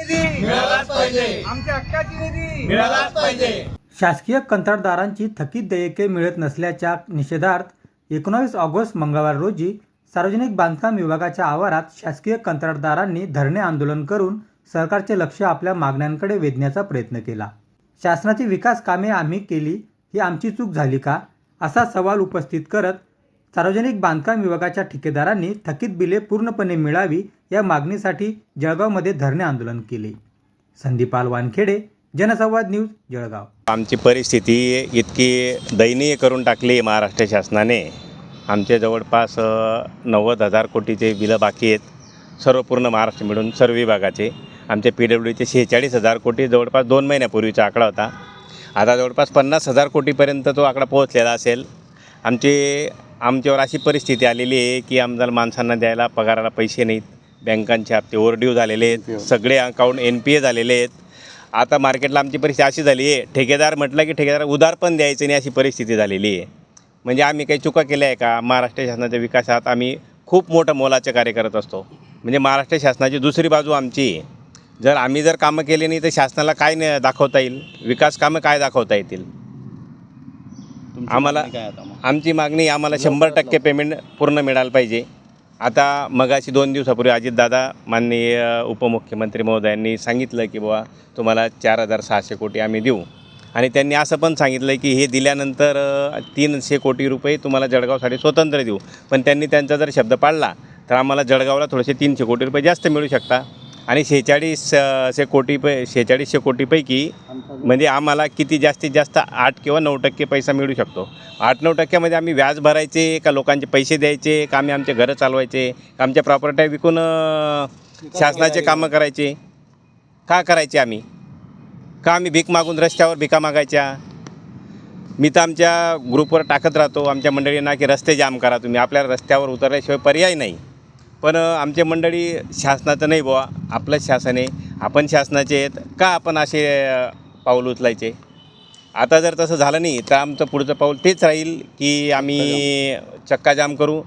निधी. मिळालाच पाहिजे. आमच्या हक्काची निधी. मिळालाच पाहिजे. शासकीय कंत्राटदारांची थकीत देयके मिळत नसल्याच्या निषेधार्थ एकोणावीस ऑगस्ट मंगळवार रोजी सार्वजनिक बांधकाम विभागाच्या आवारात शासकीय कंत्राटदारांनी धरणे आंदोलन करून सरकारचे लक्ष आपल्या मागण्यांकडे वेधण्याचा प्रयत्न केला. शासनाची विकास कामे आम्ही केली ही आमची चूक झाली का? असा सवाल उपस्थित करत सार्वजनिक बांधकाम विभागाच्या ठेकेदारांनी थकीत बिले पूर्णपणे मिळावी या मागणीसाठी जळगावमध्ये धरणे आंदोलन केले. संदीपाल वानखेडे जनसंवाद न्यूज जळगाव. आमची परिस्थिती इतकी दयनीय करून टाकली आहे महाराष्ट्र शासनाने. आमचे जवळपास नव्वद हजार कोटीचे बिलं बाकी आहेत. सर्व पूर्ण महाराष्ट्र मिळून सर्व विभागाचे. आमचे पी डब्ल्यू डीचे शेहेचाळीस हजार कोटी जवळपास दोन महिन्यापूर्वीचा आकडा होता. आता जवळपास पन्नास हजार कोटीपर्यंत तो आकडा पोहोचलेला असेल. आमची आमच्यावर अशी परिस्थिती आलेली आहे की आमदार माणसांना द्यायला पगाराला पैसे नाहीत. बँकांचे हप्ते ओव्हरड्यू झालेले आहेत. सगळे अकाउंट एन पी ए झालेले आहेत. आता मार्केटला आमची परिस्थिती अशी झाली आहे. ठेकेदार म्हटलं की ठेकेदार उधार पण द्यायचं नाही अशी परिस्थिती झालेली आहे. म्हणजे आम्ही काही चुका केल्या आहे का? महाराष्ट्र शासनाच्या विकासात आम्ही खूप मोठं मोलाचे कार्य करत असतो. म्हणजे महाराष्ट्र शासनाची दुसरी बाजू आमची. जर आम्ही जर कामं केली नाही तर शासनाला काय न दाखवता येईल? विकास कामं काय दाखवता येतील? आम्हाला आमची मागणी आम्हाला शंभर टक्के पेमेंट पूर्ण मिळालं पाहिजे. आता मगाशी दोन दिवसापूर्वी अजितदादा माननीय उपमुख्यमंत्री महोदयांनी सांगितलं की बाबा तुम्हाला चार हजार सहाशे कोटी आम्ही देऊ. आणि त्यांनी असं पण सांगितलं की हे दिल्यानंतर अ, तीनशे कोटी रुपये तुम्हाला जळगावसाठी स्वतंत्र देऊ. पण त्यांनी त्यांचा जर शब्द पाळला तर आम्हाला जळगावला थोडेसे तीनशे कोटी रुपये जास्त मिळू शकता. आणि शेहेचाळीस अ, शे कोटी पै शेहेचाळीसशे कोटीपैकी म्हणजे आम्हाला किती जास्तीत जास्त आठ किंवा नऊ टक्के पैसा मिळू शकतो. आठ नऊ टक्क्यामध्ये आम्ही व्याज भरायचे का लोकांचे पैसे द्यायचे का आम्ही आमचे घरं चालवायचे का आमच्या प्रॉपर्ट्या विकून शासनाचे कामं करायचे. का करायचे आम्ही? का आम्ही भीक मागून रस्त्यावर भिका मागायच्या? मी तर आमच्या ग्रुपवर टाकत राहतो आमच्या मंडळींना की रस्ते जाम करा तुम्ही. आपल्या रस्त्यावर उतरल्याशिवाय पर्याय नाही. पण आमचे मंडळी शासनाचं नाही बुवा आपलंच शासन आहे. आपण शासनाचे आहेत का आपण असे पाऊल उचलायचे? आता जर तसं झालं नाही तर आमचं पुढचं पाऊल तेच राहील की आम्ही चक्काजाम करू.